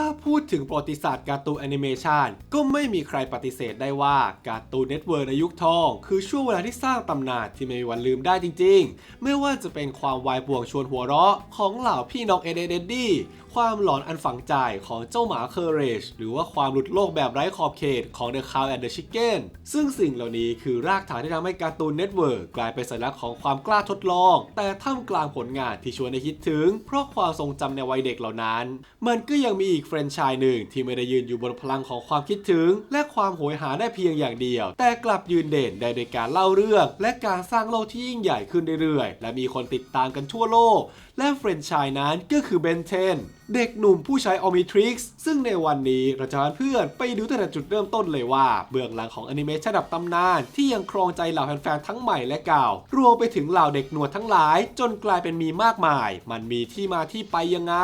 ถ้าพูดถึงประวัติศาสตร์การ์ตูนแอนิเมชันก็ไม่มีใครปฏิเสธได้ว่าการ์ตูนเน็ตเวิร์ในยุคทอง คือช่วงเวลาที่สร้างตำนานที่ไม่มีวันลืมได้จริงๆ ไม่ว่าจะเป็นความวายป่วงชวนหัวเราะ ของเหล่าพี่น้องเอเดเดดดี้ความหลอนอันฝังใจของเจ้าหมาเคอร์เรจหรือว่าความหลุดโลกแบบไร้ขอบเขตของ The Cow and the Chicken ซึ่งสิ่งเหล่านี้คือรากฐานที่ทำให้การ์ตูนเน็ตเวิร์กลายเป็นสัญลักษณ์ของความกล้าทดลอง แต่ท่ามกลางผลงานที่ชวนให้คิดถึง เพราะความทรงจำในวัยเด็กเหล่านั้น มันก็ยังมีอีกแฟรนชส์หนึ่งที่ไม่ได้ยืนอยู่บนพลังของความคิดถึง และความโหยหาได้เพียงอย่างเดียว แต่กลับยืนเด่นได้โดยการเล่าเรื่อง และการสร้างโลกที่ยิ่งใหญ่ขึ้นเรื่อยๆ และมีคนติดตามกันทั่วโลก และแฟรนชส์นั้นก็คือเบนเทนเด็กหนุ่มผู้ใช้ Omnitrix ซึ่งในวันนี้เราจะพาเพื่อนไปดูตั้งแต่จุดเริ่มต้นเลยว่า เบื้องหลังของแอนิเมชันระดับตำนาน ที่ยังครองใจเหล่าแฟนๆทั้งใหม่และเก่า รวมไปถึงเหล่าเด็กหนวดทั้งหลาย จนกลายเป็นมีมากมาย มันมีที่มาที่ไปยังไง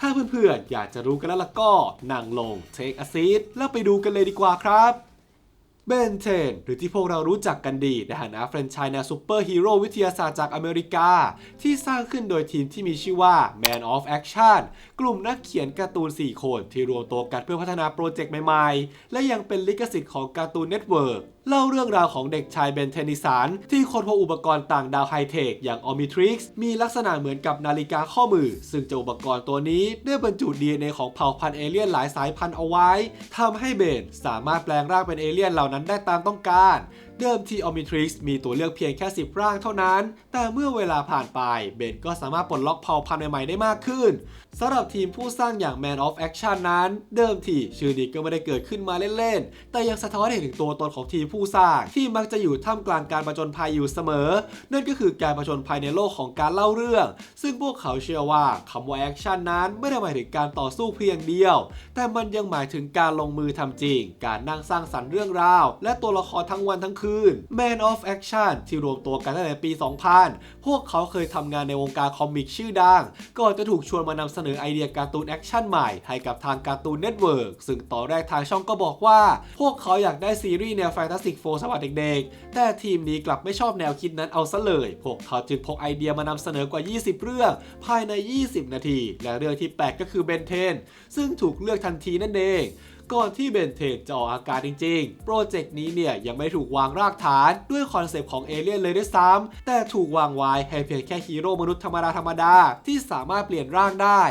ถ้าเพื่อนๆ อยากจะรู้กันแล้วล่ะก็นั่งลงเทคอาซีดแล้วไปดูกันเลยดีกว่าครับ เบนเทนหรือที่พวกเรารู้จักกันดีในฐานะแฟรนไชส์แนวซูเปอร์ฮีโร่วิทยาศาสตร์จากอเมริกา ที่สร้างขึ้นโดยทีมที่มีชื่อว่า Man of Action กลุ่มนักเขียนการ์ตูน 4 คนที่รวมตัวกันเพื่อพัฒนาโปรเจกต์ใหม่ๆ และยังเป็นลิขสิทธิ์ของการ์ตูนเน็ตเวิร์กเล่าเรื่องราวของเด็กชายเบนเทนิสันที่ค้นพบอุปกรณ์ต่างดาวไฮเทคอย่าง Omnitrix มีลักษณะเหมือนกับนาฬิกาข้อมือ ซึ่งเจ้าอุปกรณ์ตัวนี้ได้บรรจุ DNA ของเผ่าพันธุ์เอเลี่ยนหลายสายพันธุ์เอาไว้ทำให้เบนสามารถแปลงร่างเป็นเอเลี่ยนเหล่านั้นได้ตามต้องการ เดิมที Omnitrix มีตัวเลือกเพียงแค่ 10 ร่างเท่านั้น แต่เมื่อเวลาผ่านไป เบนก็สามารถปลดล็อกเผ่าพันธุ์ใหม่ๆได้มากขึ้นสำหรับทีมผู้สร้างอย่าง Man of Action นั้น เดิมทีชื่อนี้ก็ไม่ได้เกิดขึ้นมาเล่นๆ แต่ยังสะท้อนให้เห็นถึงตัวตนของทีมผู้สร้าง ที่มักจะอยู่ท่ามกลางการผจญภัยอยู่เสมอ นั่นก็คือการผจญภัยในโลกของการเล่าเรื่อง ซึ่งพวกเขาเชื่อว่าคำว่า Action นั้นไม่ได้หมายถึงการต่อสู้เพียงเดียว แต่มันยังหมายถึงการลงมือทำจริง การนั่งสร้างสรรค์เรื่องราว และตัวละครทั้งวันทั้งคืน Man of Action ที่รวมตัวกันตั้งแต่ปี 2000 พวกเขาเคยทำงานในวงการคอมิกชื่อดัง ก่อนจะถูกชวนมานำเสนอไอเดียการ์ตูนแอคชั่นใหม่ให้กับทางการ์ตูนเน็ตเวิร์กซึ่งตอนแรกทางช่องก็บอกว่า พวกเขาอยากได้ซีรีส์แนวแฟนตาซีโฟสำหรับเด็กๆ แต่ทีมนี้กลับไม่ชอบแนวคิดนั้นเอาซะเลย พวกเขาจึงพกไอเดียมานำเสนอกว่า 20 เรื่อง ภายใน 20 นาที และเรื่องที่แปลกก็คือเบนเทนซึ่งถูกเลือกทันทีนั่นเอง ก่อนที่เบนเทนจะออกอาการจริงๆ โปรเจกต์นี้เนี่ยยังไม่ถูกวางรากฐานด้วยคอนเซปต์ของเอเลี่ยนเลยด้วยซ้ำแต่ถูกวางไว้ให้เพียงแค่ฮีโร่มนุษย์ธรรมดาธรรมดาที่สามารถเปลี่ยนร่างได้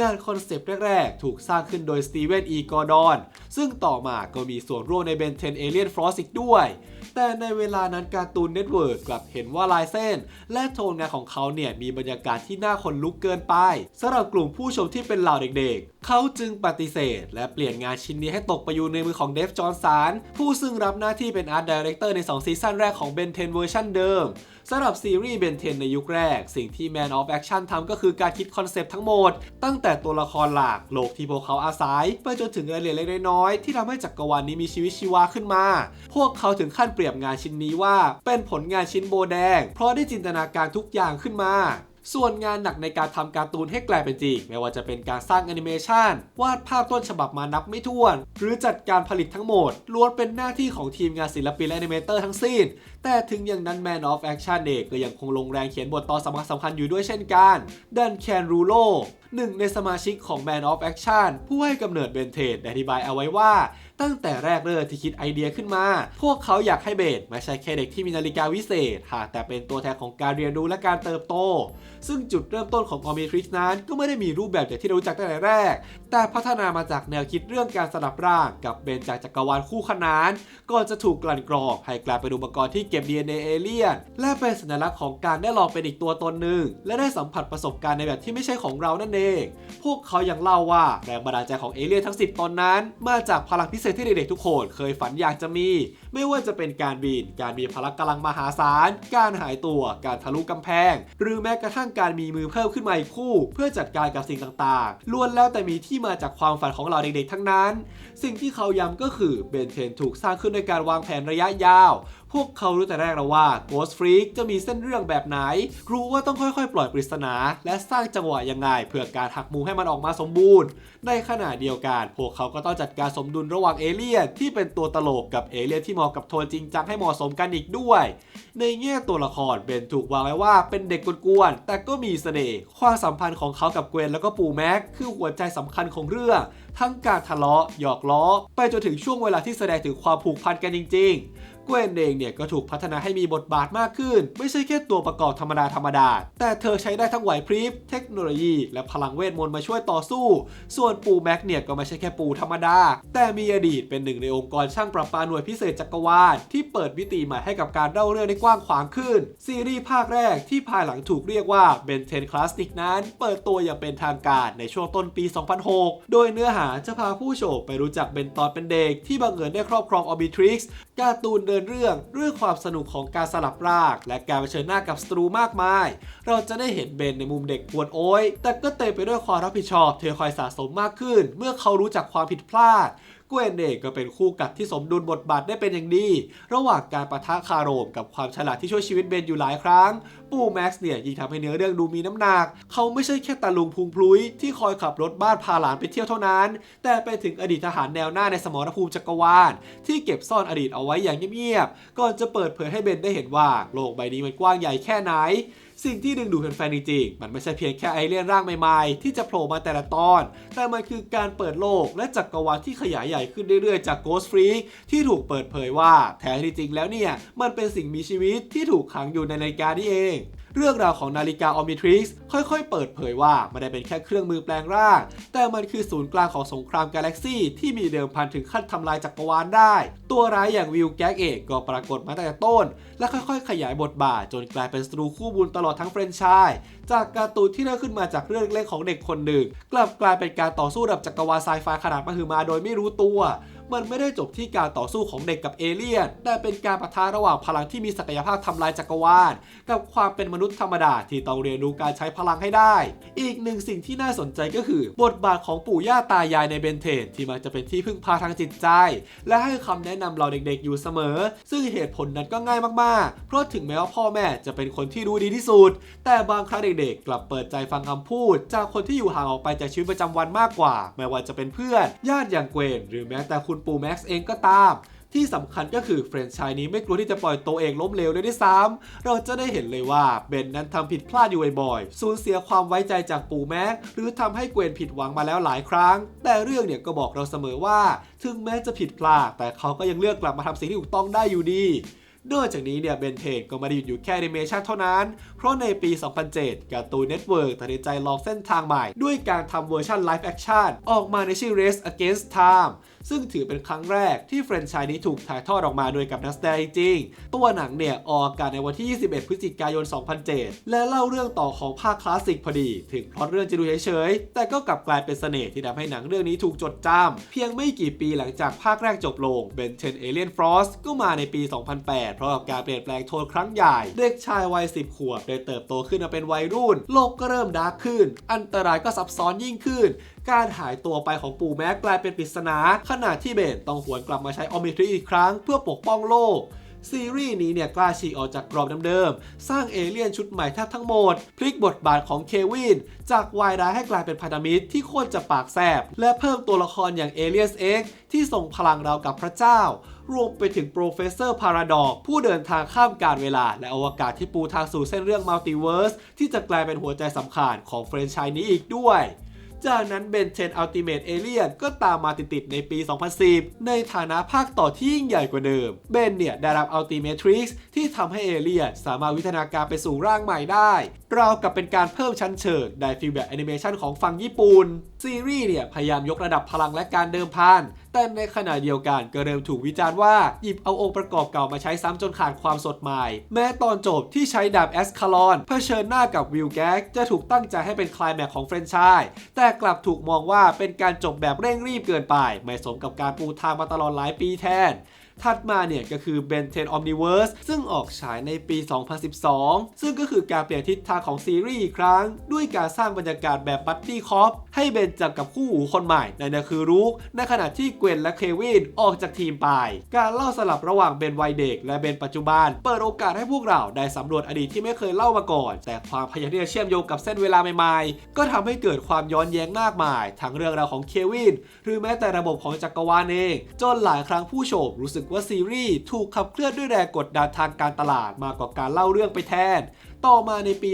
งานคอนเซปต์แรกๆ ถูกสร้างขึ้นโดยสตีเวนอีกอร์ดอน ซึ่งต่อมาก็มีส่วนร่วมในเบนเทนเอเลียนฟรอสอีกด้วย แต่ในเวลานั้นการ์ตูนเน็ตเวิร์กกลับเห็นว่าลายเส้น และโทนงานของเขาเนี่ยมีบรรยากาศที่น่าขนลุกเกินไปสำหรับกลุ่มผู้ชมที่เป็นเหล่าเด็กๆ เขาจึงปฏิเสธ และเปลี่ยนงานชิ้นนี้ให้ตกไปอยู่ในมือของเดฟจอห์นสันผู้ซึ่งรับหน้าที่เป็นอาร์ตดีเรคเตอร์ใน 2 ซีซั่นแรกของเบนเทนเวอร์ชันเดิม สำหรับซีรีส์เบนเทนในยุคแรก สิ่งที่ Man of Action ทำก็คือการคิดคอนเซปต์ทั้งหมด ตั้งแต่ตัวละครหลักโลกที่พวกเขาอาศัย ไปจนถึงรายละเอียดเล็กน้อยที่ทำให้จักรวาลนี้มีชีวิตชีวาขึ้นมา พวกเขาถึงขั้นเปรียบงานชิ้นนี้ว่า เป็นผลงานชิ้นโบแดง เพราะได้จินตนาการทุกอย่างขึ้นมา ส่วนงานหนักในการทำการ์ตูนให้กลายเป็นจริง ไม่ว่าจะเป็นการสร้างแอนิเมชันวาดภาพต้นฉบับมานับไม่ถ้วน หรือจัดการผลิตทั้งหมดล้วนเป็นหน้าที่ของทีมงานศิลปินและแอนิเมเตอร์ทั้งสิ้น แต่ถึงอย่างนั้น Man of Action เองก็ยังคงลงแรงเขียนบทตอนสำคัญสำคัญอยู่ด้วยเช่นกันดันแคนรูโลหนึ่งในสมาชิกของ Man of Action ผู้ให้กำเนิดเบนเทดได้อธิบายเอาไว้ว่า ตั้งแต่แรกเริ่มที่คิดไอเดียขึ้นมา พวกเขาอยากให้เบนไม่ใช่แค่เด็กที่มีนาฬิกาวิเศษหากแต่เป็นตัวแทนของการเรียนรู้และการเติบโต ซึ่งจุดเริ่มต้นของ Omnitrix นั้นก็ไม่ได้มีรูปแบบอย่างที่เรารู้จักตั้งแต่แรก แต่พัฒนามาจากแนวคิดเรื่องการสลับร่างกับเบนจากจักรวาลคู่ขนานก่อนจะถูกกลั่นกรองให้กลายเป็นอุปกรณ์ที่เก็บ DNA เอเลียนและเป็นสัญลักษณ์ของการได้ลองเป็นอีกตัวตนหนึ่งและได้สัมผัสประสบการณ์ในแบบที่ไม่ใช่ของเรานั่นเอง พวกเขายังเล่าว่าแรงบันดาลใจของเอเลียนทั้ง 10 ตนนั้น มาจากพลังพิเศษที่เด็กๆทุกคนเคยฝันอยากจะมี ไม่ว่าจะเป็นการบิน การมีพลังกำลังมหาศาล การหายตัว การทะลุกำแพง หรือแม้กระทั่งการมีมือเพิ่มขึ้นมาอีกคู่ เพื่อจัดการกับสิ่งต่างๆล้วนแล้วแต่มีที่มาจากความฝันของเราเด็กๆทั้งนั้น สิ่งที่เขาย้ำก็คือเบนเทนถูกสร้างขึ้นในการวางแผนระยะยาว พวกเขารู้แต่แรกแล้วว่า Ghost Freak จะมีเส้นเรื่องแบบไหน รู้ว่าต้องค่อยๆ ปล่อยปริศนา และสร้างจังหวะยังไง เพื่อการหักมุมให้มันออกมาสมบูรณ์ ในขณะเดียวกัน พวกเขาก็ต้องจัดการสมดุลระหว่างเอเลี่ยนที่เป็นตัวตลกกับเอเลี่ยนที่เหมาะกับโทนจริงจังให้เหมาะสมกันอีกด้วย ในแง่ตัวละครเบนถูกวางไว้ว่าเป็นเด็กกวนๆแต่ก็มีเสน่ห์ความสัมพันธ์ของเขากับเกวนแล้วก็ปู่แม็กคือหัวใจสำคัญของเรื่อง ทั้งการทะเลาะหยอกล้อ ไปจนถึงช่วงเวลาที่แสดงถึงความผูกพันกันจริง ๆ เกวนเองเนี่ยก็ถูกพัฒนาให้มีบทบาทมากขึ้น ไม่ใช่แค่ตัวประกอบธรรมดาธรรมดา แต่เธอใช้ได้ทั้งไหวพริบเทคโนโลยี และพลังเวทมนต์มาช่วยต่อสู้ ส่วนปูแม็กเนี่ยก็ไม่ใช่แค่ปูธรรมดา แต่มีอดีตเป็นหนึ่งในองค์กรช่างประปาหน่วยพิเศษจักรวาลที่เปิดมิติใหม่ให้กับการเล่าเรื่องได้กว้างขวางขึ้น ซีรีส์ภาคแรกที่ภายหลังถูกเรียกว่าเบนเทนคลาสติกนั้น เปิดตัวอย่างเป็นทางการในช่วงต้นปี 2006 โดยเนื้อหาจะพาผู้ชมไปรู้จักเบนตอนเป็นเด็กที่บังเอิญได้ครอบครองออบิทริกซ์การ์ตูนเดินเรื่องด้วยความสนุกของการสลับราก และการเผชิญหน้ากับศัตรูมากมาย เราจะได้เห็นเบนในมุมเด็กกวนโอยแต่ก็เต็มไปด้วยความรับผิดชอบเธอคอยสะสมมากขึ้น เมื่อเขารู้จักความผิดพลาด กวนเองก็เป็นคู่กัดที่สมดุลบทบาทได้เป็นอย่างดี ระหว่างการประทะคารมกับความฉลาดที่ช่วยชีวิตเบนอยู่หลายครั้ง ปู่แม็กซ์เนี่ยยิ่งทำให้เนื้อเรื่องดูมีน้ำหนัก เขาไม่ใช่แค่ตาลุงพุงพลุยที่คอยขับรถบ้านพาหลานไปเที่ยวเท่านั้น แต่เป็นถึงอดีตทหารแนวหน้าในสมรภูมิจักรวาลที่เก็บซ่อนอดีตเอาไว้อย่างเงียบๆก่อนจะเปิดเผยให้เบนได้เห็นว่าโลกใบนี้มันกว้างใหญ่แค่ไหน สิ่งที่ดึงดูดแฟนๆจริงๆมันไม่ใช่เพียงแค่ไอเลี่ยนร่างใหม่ๆ ที่จะโผล่มาแต่ละตอน แต่มันคือการเปิดโลกและจักรวาลที่ขยายใหญ่ขึ้นเรื่อยๆ จาก Ghost Freak ที่ถูกเปิดเผยว่าแท้ที่จริงแล้วเนี่ยมันเป็นสิ่งมีชีวิตที่ถูกขังอยู่ในนาฬิกานี่เอง เรื่องราวของนาฬิกา Omnitrix ค่อยๆ เปิดเผยว่าไม่ได้เป็นแค่เครื่องมือแปลงร่าง แต่มันคือศูนย์กลางของสงครามกาแล็กซี่ที่มีเดิมพันถึงขั้นทำลายจักรวาลได้ ตัวร้ายอย่างวิลแก๊กเอกก็ปรากฏมาตั้งแต่ต้น และค่อยๆ ขยายบทบาท จนกลายเป็นศัตรูคู่บุญตลอดทั้งเฟรนไชส์จากการ์ตูนที่เริ่มขึ้นมาจากเรื่องเล็กๆของเด็กคนหนึ่ง กลับกลายเป็นการต่อสู้ระดับจักรวาลไซไฟขนาดมหึมาโดยไม่รู้ตัว มันไม่ได้จบที่การต่อสู้ของเด็กกับเอเลี่ยน แต่เป็นการปะทะระหว่างพลังที่มีศักยภาพทำลายจักรวาล กับความเป็นมนุษย์ธรรมดาที่ต้องเรียนรู้การใช้พลังให้ได้ อีกหนึ่งสิ่งที่น่าสนใจก็คือ บทบาทของปู่ย่าตายายในเบนเทนที่มันจะเป็นที่พึ่งพาทางจิตใจ และให้คำแนะนำเราเด็กๆอยู่เสมอ ซึ่งเหตุผลนั้นก็ง่ายมากๆ เพราะถึงแม้ว่าพ่อแม่จะเป็นคนที่รู้ดีที่สุด แต่บางครั้งเด็กๆ กลับเปิดใจฟังคำพูด จากคนที่อยู่ห่างออกไปจากชีวิตประจำวันมากกว่า ไม่ว่าจะเป็นเพื่อนญาติอย่างเกวนหรือแม้แต่คุณปู่แม็กซ์เองก็ตาม ที่สำคัญก็คือเฟรนชายนี้ไม่กลัวที่จะปล่อยตัวเองล้มเหลวเลยด้วยซ้ำเราจะได้เห็นเลยว่าเบนนั้นทำผิดพลาดอยู่บ่อยๆสูญเสียความไว้ใจจากปู่แม็กหรือทำให้เกวนผิดหวังมาแล้วหลายครั้ง แต่เรื่องเนี่ยก็บอกเราเสมอว่า ถึงแม้จะผิดพลาดแต่เขาก็ยังเลือกกลับมาทำสิ่งที่ถูกต้องได้อยู่ดีนอกจากนี้เนี่ยเบนเทนก็ไม่ได้หยุดอยู่แค่แอนิเมชันเท่านั้น เพราะในปี 2007 การ์ตูนเน็ตเวิร์กตัดสินใจลองเส้นทางใหม่ ด้วยการทำเวอร์ชันไลฟ์แอคชั่นออกมาในชื่อ Race Against Time ซึ่งถือเป็นครั้งแรกที่แฟรนไชส์นี้ถูกถ่ายทอดออกมาโดยกับนักแสดงจริง ตัวหนังเนี่ยออกอากาศในวันที่ 21 พฤศจิกายน 2007 และเล่าเรื่องต่อของภาคคลาสสิกพอดี ถึงพล็อตเรื่องจะดูเฉยๆ แต่ก็กลับกลายเป็นเสน่ห์ที่ทำให้หนังเรื่องนี้ถูกจดจำเพียงไม่กี่ปีหลังจากภาคแรกจบลงเบนเทนเอเลียนฟรอสก็มาในปี 2008 เพราะกับการเปลี่ยนแปลงโทนครั้งใหญ่ เด็กชายวัย 10 ขวบได้เติบโตขึ้นมาเป็นวัยรุ่น โลกก็เริ่มดาร์กขึ้น อันตรายก็ซับซ้อนยิ่งขึ้น การหายตัวไปของปู่แม็กกลายเป็นปริศนา ขณะที่เบนต้องหวนกลับมาใช้ออมิทริอีกครั้งเพื่อปกป้องโลกซีรีส์นี้เนี่ยกล้าฉีกออกจากกรอบเดิมๆ สร้างเอเลี่ยนชุดใหม่แทบทั้งหมด พลิกบทบาทของเควิน จากวายร้ายให้กลายเป็นพันธมิตรที่โคตรจะปากแสบ และเพิ่มตัวละครอย่างเอเลียสเอ็กที่ส่งพลังเราวกับพระเจ้า รวมไปถึงโปรเฟสเซอร์พาราดอกผู้เดินทางข้ามกาลเวลา และอวกาศที่ปูทางสู่เส้นเรื่องมัลติเวิร์สที่จะกลายเป็นหัวใจสำคัญของแฟรนไชส์นี้อีกด้วย จากนั้นเบนเทนอัลติเมตเอเลียนก็ตามมาติดๆในปี 2010 ในฐานะภาคต่อที่ยิ่งใหญ่กว่าเดิม เบนเนี่ยได้รับอัลติเมทริกซ์ที่ทำให้เอเลียนสามารถวิทยาการไปสู่ร่างใหม่ได้ราวกับเป็นการเพิ่มชั้นเชิงได้ฟีลแบบแอนิเมชันของฝั่งญี่ปุ่น ซีรีส์เนี่ยพยายามยกระดับพลังและการเดิมพัน แต่ในขณะเดียวกันก็เริ่มถูกวิจารณ์ว่าหยิบเอาองค์ประกอบเก่ามาใช้ซ้ำจนขาดความสดใหม่ แม้ตอนจบที่ใช้ดาบแอสคาลอนเผชิญหน้ากับวิลแก๊กจะถูกตั้งใจให้เป็นคลายแม็กของเฟรนไชส์แต่กลับถูกมองว่าเป็นการจบแบบเร่งรีบเกินไป ไม่สมกับการปูทางมาตลอดหลายปีแทน ถัดมาเนี่ยก็คือ Ben 10 Omniverse ซึ่งออกฉายในปี 2012 ซึ่งก็คือการเปลี่ยนทิศทางของซีรีส์อีกครั้ง ด้วยการสร้างบรรยากาศแบบบัตตี้คอปให้เบนจับกับคู่หูคนใหม่นั่นคือรุกในขณะที่เกวนและเควินออกจากทีมไป การเล่าสลับระหว่างเบนวัยเด็ก และเบนปัจจุบัน เปิดโอกาสให้พวกเราได้สำรวจอดีตที่ไม่เคยเล่ามาก่อน แต่ความพยายามที่จะเชื่อมโยงกับเส้นเวลาใหม่ๆ ก็ทำให้เกิดความย้อนแย้งมากมาย ทั้งเรื่องราวของเควินหรือแม้แต่ระบบของจักรวาลเอง จนหลายครั้งผู้ชมรู้สึกว่าซีรีส์ถูกขับเคลื่อนด้วยแรงกดดันทางการตลาดมากกว่าการเล่าเรื่องไปแทน ต่อมาในปี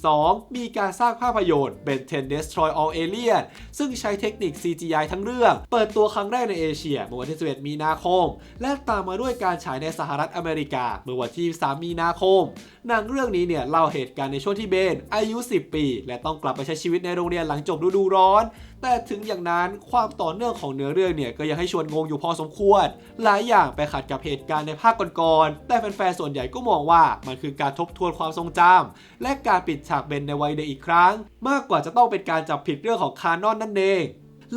2012 มีการสร้างภาพยนตร์ Ben 10 Destroy All Alien ซึ่งใช้เทคนิค CGI ทั้งเรื่อง เปิดตัวครั้งแรกในเอเชียเมื่อวันที่11มีนาคม และตามมาด้วยการฉายในสหรัฐอเมริกาเมื่อวันที่3มีนาคม หนังเรื่องนี้เนี่ยเล่าเหตุการณ์ในช่วงที่เบนอายุ 10 ปี และต้องกลับไปใช้ชีวิตในโรงเรียนหลังจบฤดูร้อน แต่ถึงอย่างนั้นความต่อเนื่องของเนื้อเรื่องเนี่ยก็ยังให้ชวนงงอยู่พอสมควร หลายอย่างไปขัดกับเหตุการณ์ในภาคก่อนๆแต่แฟนๆส่วนใหญ่ก็มองว่ามันคือการทบทวนความทรงจำและการปิดฉากเบนในวัยเด็กอีกครั้ง มากกว่าจะต้องเป็นการจับผิดเรื่องของคานอนนั่นเอง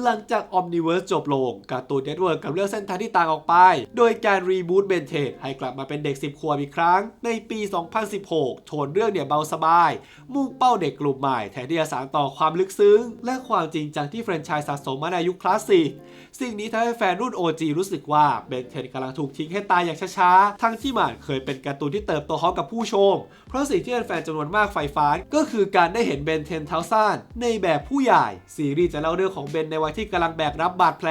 หลังจาก Omniverse จบลง การ์ตูนเน็ตเวิร์กกับเรื่องเส้นทางที่ต่างออกไป โดยการรีบูตเบนเทนให้กลับมาเป็นเด็ก 10 ขวบอีกครั้ง ในปี 2016 โทนเรื่องเนี่ยเบาสบาย มุ่งเป้าเด็กกลุ่มใหม่ แทนที่จะสานต่อความลึกซึ้ง และความจริงจังที่แฟรนไชส์สะสมมาในยุคคลาสสิก สิ่งนี้ทำให้แฟนรุ่น OG รู้สึกว่าเบนเทนกำลังถูกทิ้งให้ตายอย่างช้าๆ ทั้งที่มันเคยเป็นการ์ตูนที่เติบโตพร้อมกับผู้ชม เพราะสิ่งที่แฟนจำนวนมากใฝ่ฝันก็คือการได้เห็นเบนเทนเท้าซ่านในแบบผู้ใหญ่ซีรีส์จะเล่าเรื่องของเบนในวัยที่กำลังแบกรับบาดแผล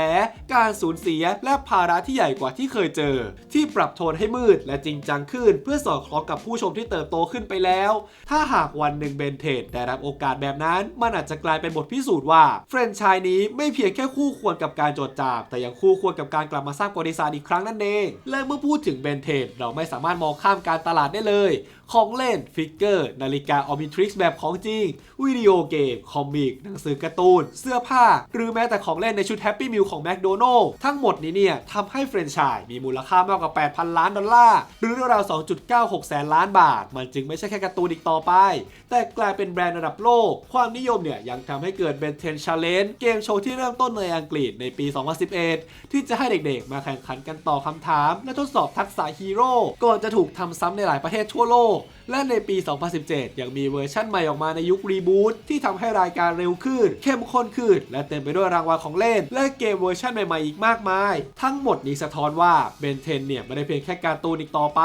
การสูญเสียและภาระที่ใหญ่กว่าที่เคยเจอ ที่ปรับโทนให้มืดและจริงจังขึ้น เพื่อสอดคล้องกับผู้ชมที่เติบโตขึ้นไปแล้ว ถ้าหากวันหนึ่งเบนเทนได้รับโอกาสแบบนั้น มันอาจจะกลายเป็นบทพิสูจน์ว่าแฟรนชส์นี้ไม่เพียงแค่คู่ควรกับการจดจำแต่ยังคู่ควรกับการกลับมาสร้างประวัติศาสตร์อีกครั้งนั่นเองและเมื่อพูดถึงเบนเทนเราไม่สามารถมองข้ามการตลาดได้เลย ของเล่นฟิกเกอร์ นาฬิกาออมิทริกซ์แบบของจริง วิดีโอเกม คอมิก หนังสือการ์ตูน เสื้อผ้า หรือแม้แต่ของเล่นในชุดแฮปปี้มิลของแมคโดนัลล์ทั้งหมดนี้เนี่ยทำให้แฟรนไชส์มีมูลค่ามากกว่า 8,000 ล้านดอลลาร์ หรือราวๆ2.96 แสนล้านบาท มันจึงไม่ใช่แค่การ์ตูนอีกต่อไป แต่กลายเป็นแบรนด์ระดับโลก ความนิยมเนี่ยยังทำให้เกิดเบนเทนชาเลนจ์เกมโชว์ที่เริ่มต้นในอังกฤษในปี 2011 ที่จะให้เด็กๆ มาแข่งขันกันต่อบคำถาม และทดสอบทักษะฮีโร่ก่อนจะถูกทำซ้ำในหลายประเทศทั่วโลกและในปี 2017 ยังมีเวอร์ชั่นใหม่ออกมาในยุครีบูตที่ทำให้รายการเร็วขึ้น เข้มข้นขึ้น และเต็มไปด้วยรางวัลของเล่น และเกมเวอร์ชันใหม่ๆอีกมากมาย ทั้งหมดนี้สะท้อนว่าเบนเทนเนี่ยไม่ได้เพียงแค่การ์ตูนอีกต่อไป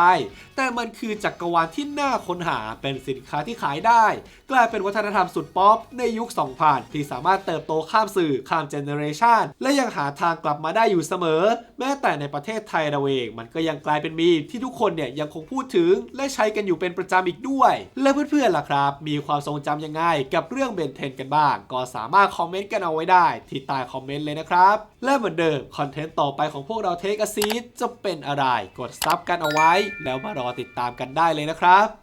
แต่มันคือจักรวาลที่น่าค้นหาเป็นสินค้าที่ขายได้ กลายเป็นวัฒนธรรมสุดป๊อปในยุค 2000 ที่สามารถเติบโตข้ามสื่อข้ามเจเนอเรชันและยังหาทางกลับมาได้อยู่เสมอ แม้แต่ในประเทศไทยเราเองมันก็ยังกลายเป็นมีมที่ทุกคนเนี่ยยังคงพูดถึงและใช้กันอยู่เป็นประจำอีกด้วย และเพื่อนๆล่ะครับ มีความทรงจำยังไงกับเรื่องเบนเทนกันบ้าง ก็สามารถคอมเมนต์กันเอาไว้ได้ ที่ใต้คอมเมนต์เลยนะครับ และเหมือนเดิมคอนเทนต์ต่อไปของพวกเราเทคอซีจะเป็นอะไร กดซับกันเอาไว้ แล้วมารอติดตามกันได้เลยนะครับ